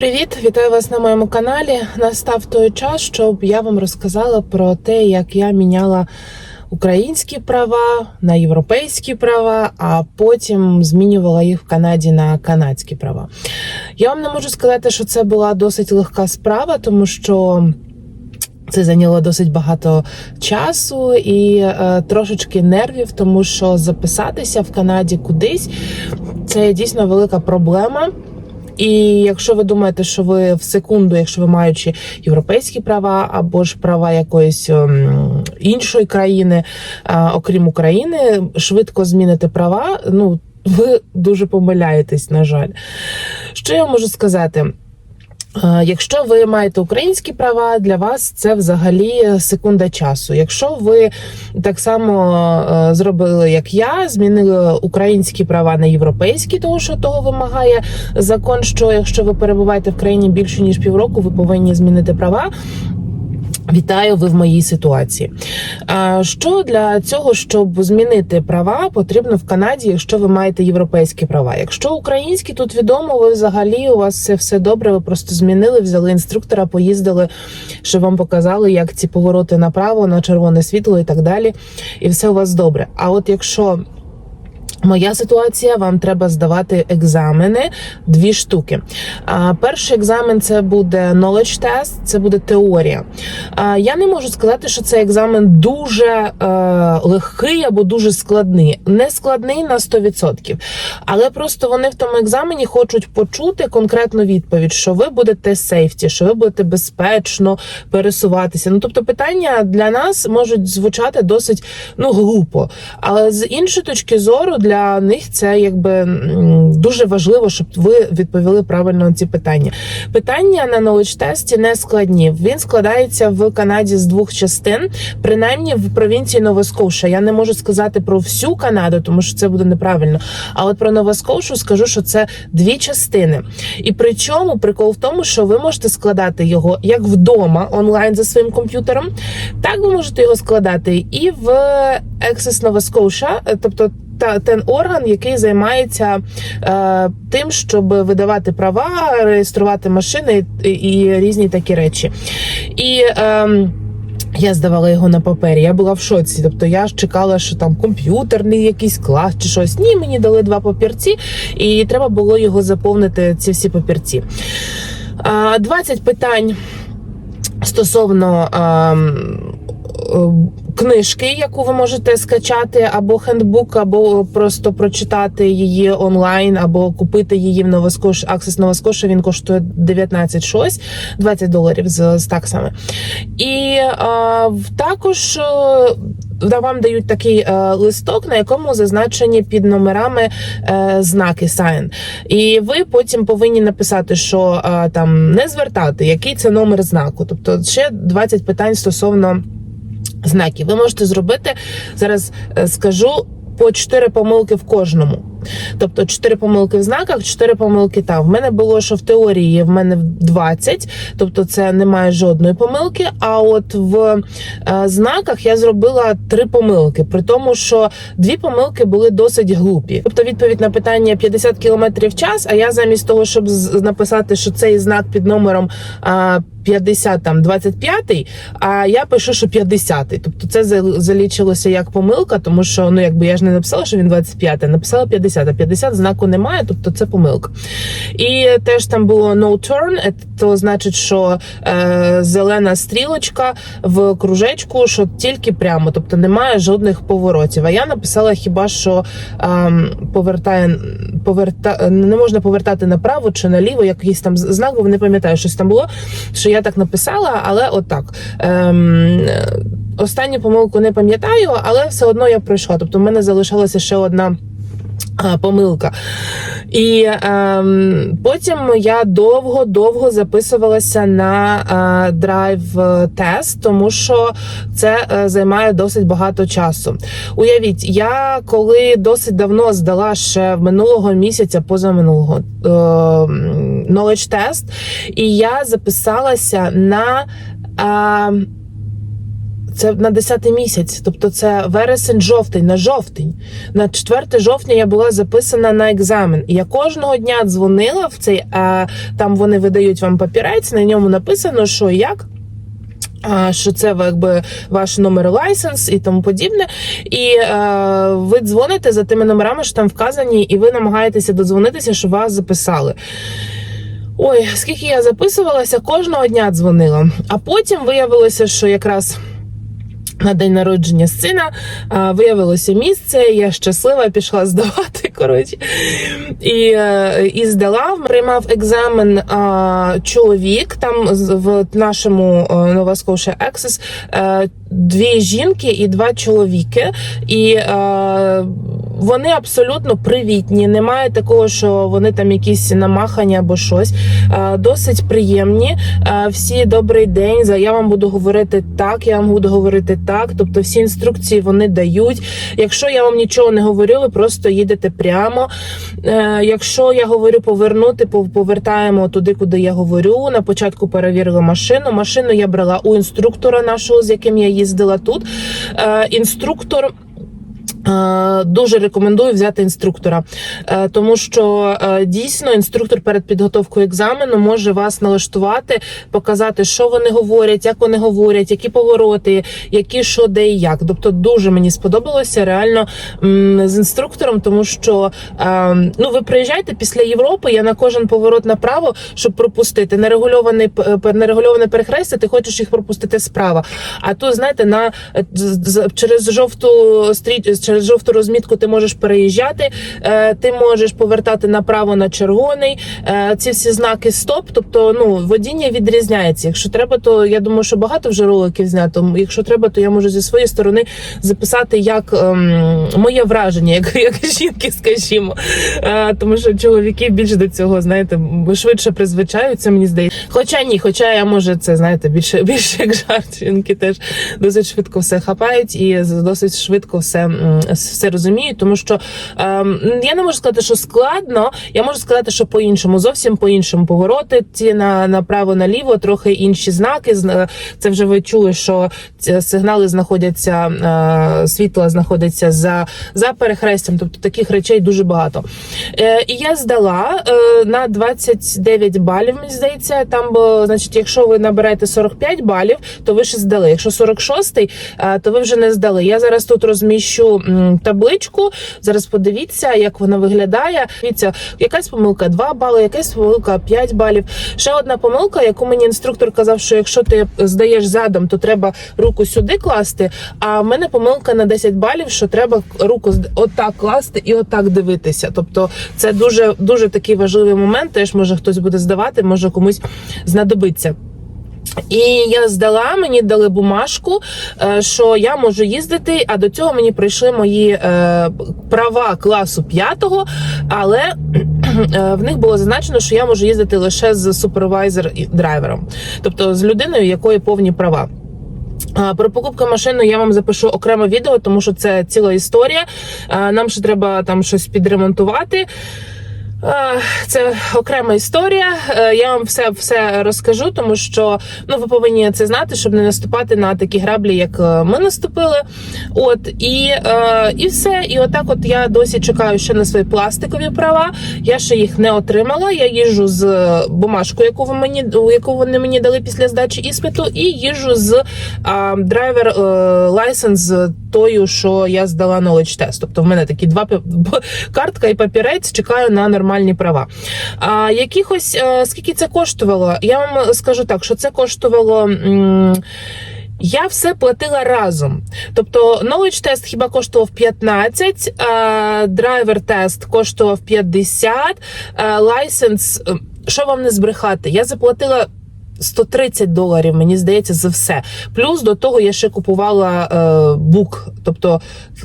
Привіт, вітаю вас на моєму каналі. Настав той час, щоб я вам розказала про те, як я міняла українські права на європейські права, а потім змінювала їх в Канаді на канадські права. Я вам не можу сказати, що це була досить легка справа, тому що. Це зайняло досить багато часу і е, трошечки нервів, тому що записатися в Канаді кудись це дійсно велика проблема. І якщо ви думаєте, що ви в секунду, якщо ви маючи європейські права або ж права якоїсь ем, іншої країни, е, окрім України, швидко зміните права, ну ви дуже помиляєтесь, на жаль. Що я можу сказати? Е, Якщо ви маєте українські права, для вас це взагалі секунда часу. Якщо ви так само е, зробили, як я, змінили українські права на європейські, тому що того вимагає закон, що якщо ви перебуваєте в країні більше ніж півроку, ви повинні змінити права. Вітаю, ви в моїй ситуації. Що для цього, щоб змінити права, потрібно в Канаді, якщо ви маєте європейські права. Якщо українські, тут відомо, ви взагалі у вас все, все добре. Ви просто змінили, взяли інструктора, поїздили, щоб вам показали, як ці повороти направо, на червоне світло і так далі. І все у вас добре. А от якщо Моя ситуація, вам треба здавати екзамени, дві штуки. Перший екзамен це буде knowledge test, це буде теорія. Я не можу сказати, що цей екзамен дуже е, легкий або дуже складний. Не складний на 100%. Але просто вони в тому екзамені хочуть почути конкретну відповідь, що ви будете сейфті, що ви будете безпечно пересуватися. Ну тобто, питання для нас можуть звучати досить ну глупо. Але з іншої точки зору, для них це якби дуже важливо, щоб ви відповіли правильно на ці питання. Питання на knowledge не складні. Він складається в Канаді з двох частин, принаймні в провінції Новоскоша. Я не можу сказати про всю Канаду, тому що це буде неправильно. А от про Новоскошу скажу, що це дві частини. І при чому прикол в тому, що ви можете складати його як вдома онлайн за своїм комп'ютером, так ви можете його складати і в Access Nova Scotia, е, тобто та ten орган, який займається е, тим, щоб видавати права, реєструвати машини і, і різні такі речі. І е, я здавала його на папері, я була в шоці. Тобто я ж чекала, що там комп'ютерний якийсь клас чи щось. Ні, мені дали два папірці, і треба було його заповнити, ці всі папірці. А, 20 питань стосовно. е, Книжки, яку ви можете скачати, або хендбук, або просто прочитати її онлайн, або купити її в Новоскош, Аксес Новоскоша. Він коштує 19 щось, 20 доларів з, з таксами. І а, також. е, Вам дають такий е, листок, на якому зазначені під номерами е, знаки sign. І ви потім повинні написати, що е, там не звертати, який це номер знаку. Тобто ще 20 питань стосовно знаків. Ви можете зробити зараз. е, Скажу по 4 помилки в кожному. Тобто 4 помилки в знаках, 4 помилки там. В мене було, що в теорії в мене 20, тобто це немає жодної помилки. А от в е, знаках я зробила 3 помилки, при тому, що дві помилки були досить глупі. Тобто відповідь на питання 50 км в час, а я замість того, щоб написати, що цей знак під номером а, 50, там 25, а я пишу, що 50. Тобто це залічилося як помилка, тому що ну якби я ж не написала, що він 25, а написала 50, а 50 знаку немає, тобто це помилка. І теж там було no turn, е, то значить, що е, зелена стрілочка в кружечку, що тільки прямо, тобто немає жодних поворотів. А я написала хіба що ем, повертає поверта не можна повертати направо чи наліво, якийсь там знак, бо не пам'ятаю, щось там було. Що я так написала, але отак. Ем, останню помилку не пам'ятаю, але все одно я пройшла. Тобто, в мене залишалася ще одна. Помилка. І ем, потім я довго-довго записувалася на е, драйв-тест, тому що це е, займає досить багато часу. Уявіть, я коли досить давно здала ще минулого місяця, позаминулого е, knowledge тест, і я записалася на. Е, це на 10 місяць, тобто це вересень, жовтень, на жовтень. На 4 жовтня я була записана на екзамен. І я кожного дня дзвонила в цей, а, там вони видають вам папірець, на ньому написано, що як. Що це якби ваш номер лайсенс і тому подібне, і е, ви дзвоните за тими номерами, що там вказані, і ви намагаєтеся додзвонитися, що вас записали. Ой, скільки я записувалася, кожного дня дзвонила. А потім виявилося, що якраз. На день народження сина виявилося місце. Я щаслива пішла здавати. Коротше, і, е, і здала. Приймав екзамен а, чоловік там в нашому е, Nova Scotia Access е, дві жінки і два чоловіки. І е, вони абсолютно привітні. Немає такого, що вони там якісь намахані або щось. Е, Досить приємні. Е, Всі добрий день. за- Я вам буду говорити так, я вам буду говорити так. Тобто всі інструкції вони дають. Якщо я вам нічого не говорю, ви просто їдете прямо. Е, Якщо я говорю повернути, повертаємо туди, куди я говорю. На початку перевірили машину. Машину я брала у інструктора нашого, з яким я їздила тут. Інструктор. Е, Дуже рекомендую взяти інструктора, Е, тому що е, дійсно інструктор перед підготовкою екзамену може вас налаштувати, показати, що вони говорять, як вони говорять, які повороти, які що, де і як. Тобто, дуже мені сподобалося реально з інструктором, тому що ну ви приїжджаєте після Європи. Я на кожен поворот направо, щоб пропустити нерегульований нерегульоване перехрестя, ти хочеш їх пропустити справа. А тут, знаєте, на через жовту стріт, через жовту розмітку ти можеш переїжджати, е, ти можеш повертати направо на червоний. е, Ці всі знаки стоп. Тобто, ну водіння відрізняється. Якщо треба, то я думаю, що багато вже роликів знято. Якщо треба, то я можу зі своєї сторони записати як ем, моє враження, як, як жінки, скажімо. Е, тому що чоловіки більше до цього, знаєте, швидше призвичаються, мені здається. Хоча ні, хоча я може це знаєте, більше більше як жарт. Жінки теж досить швидко все хапають і досить швидко все, все розуміють. Тому що ем, я не можу сказати, що складно. Я можу сказати, що по-іншому, зовсім по-іншому повороти ці на направо, наліво, трохи інші знаки. Зна- Це вже ви чули, що сигнали знаходяться, е, світло знаходиться за, за перехрестям. Тобто таких речей дуже багато. Е, і я здала е, на 29 балів, мені здається. Там було, значить, якщо ви набираєте 45 балів, то ви ще здали. Якщо 46, е, то ви вже не здали. Я зараз тут розміщу табличку. Зараз подивіться, як вона виглядає. Дивіться, якась помилка 2 бали, якась помилка 5 балів. Ще одна помилка, яку мені інструктор казав, що якщо ти здаєш задом, то треба руку сюди класти. А в мене помилка на 10 балів, що треба руку отак класти і отак дивитися. Тобто це дуже дуже такий важливий момент. Теж може хтось буде здавати, може комусь знадобиться. І я здала, мені дали бумажку, е, що я можу їздити. А до цього мені прийшли мої е, права класу п'ятого, але е, в них було зазначено, що я можу їздити лише з супервайзер драйвером, тобто з людиною, якої повні права. Про покупку машини я вам запишу окреме відео, тому що це ціла історія. Нам ще треба там щось підремонтувати. Це окрема історія. Е, Я вам все все розкажу, тому що ну ви повинні це знати, щоб не наступати на такі граблі, як е, ми наступили. От і, е, і все. І отак, от я досі чекаю ще на свої пластикові права. Я ще їх не отримала. Я їжджу з бумажкою, яку ви мені яку вони мені дали після здачі іспиту, і їжджу з драйвер лайсенс тою, що я здала knowledge тест. Тобто в мене такі два картка і папірець. Чекаю на нормальні права. А якихось е, скільки це коштувало? Я вам скажу так, що це коштувало. я все платила разом. Тобто, knowledge тест хіба коштував 15, драйвер тест коштував 50, лайсенс. е, Що вам не збрехати? Я заплатила 130 доларів, мені здається, за все. Плюс до того я ще купувала е, бук. Тобто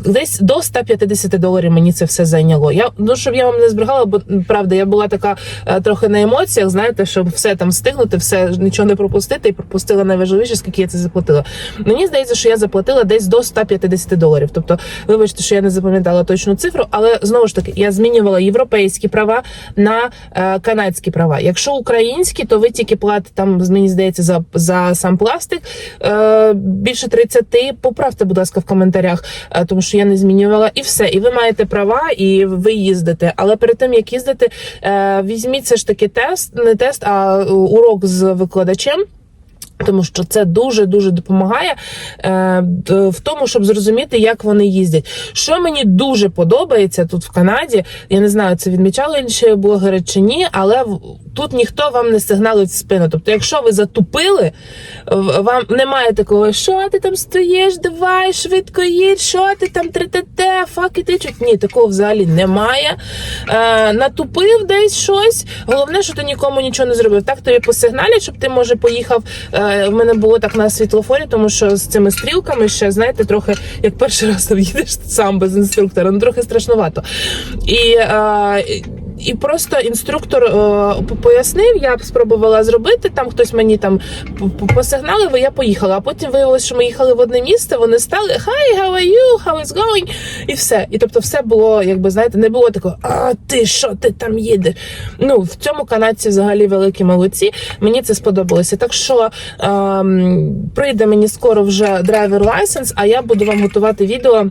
десь до 150 доларів мені це все зайняло. Я ну щоб я вам не збрехала, бо правда, я була така е, трохи на емоціях, знаєте, щоб все там встигнути, все нічого не пропустити, і пропустила найважливіше, скільки я це заплатила. Мені здається, що я заплатила десь до 150 доларів. Тобто, вибачте, що я не запам'ятала точну цифру, але знову ж таки я змінювала європейські права на е, канадські права. Якщо українські, то ви тільки платите там мені здається, за, за сам пластик е, більше 30. Поправте, будь ласка, в коментарях, е, тому що я не змінювала. І все. І ви маєте права, і ви їздите. Але перед тим як їздити, е, візьміть все ж таки тест, не тест, а е, урок з викладачем. Тому що це дуже дуже допомагає е, в тому, щоб зрозуміти, як вони їздять. Що мені дуже подобається тут в Канаді, я не знаю, це відмічали інші блогери чи ні, але тут ніхто вам не сигналить в спину. Тобто, якщо ви затупили, вам немає такого, що ти там стоїш, давай швидко їдь, що ти там трите, факи тичуть. Ні, такого взагалі немає. Е, натупив десь щось. Головне, що ти нікому нічого не зробив. Так тобі посигналять, щоб ти може поїхав. Е, в мене було так на світлофорі, тому що з цими стрілками ще знаєте, трохи як перший раз їдеш сам без інструктора, ну трохи страшнувато. І, і просто інструктор е, пояснив, я спробувала зробити. Там хтось мені там п- п- посигналив, і я поїхала. А потім виявилося, що ми їхали в одне місце. Вони стали Hi, how are you? How is going? І все. І тобто, все було, якби знаєте, не було такого, а ти що ти там їдеш? Ну в цьому канадці взагалі великі молодці. Мені це сподобалося. Так що ем, прийде мені скоро вже драйвер лайсенс, а я буду вам готувати відео.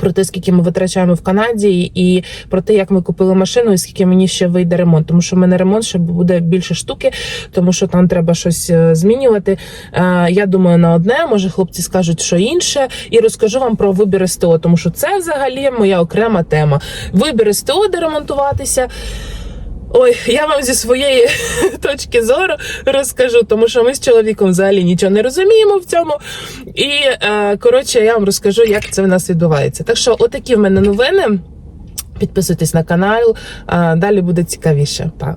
Про те, скільки ми витрачаємо в Канаді, і про те, як ми купили машину, і скільки мені ще вийде ремонт. Тому що в мене ремонт ще буде більше штуки, тому що там треба щось е, змінювати. Е, Я думаю, на одне, може хлопці скажуть, що інше, і розкажу вам про вибір СТО, тому що це взагалі моя окрема тема. Вибір СТО, де ремонтуватися. Ой, я вам зі своєї точки зору розкажу, тому що ми з чоловіком взагалі нічого не розуміємо в цьому. І е, коротше, я вам розкажу, як це в нас відбувається. Так що, отакі в мене новини. Підписуйтесь на канал, далі буде цікавіше. Па.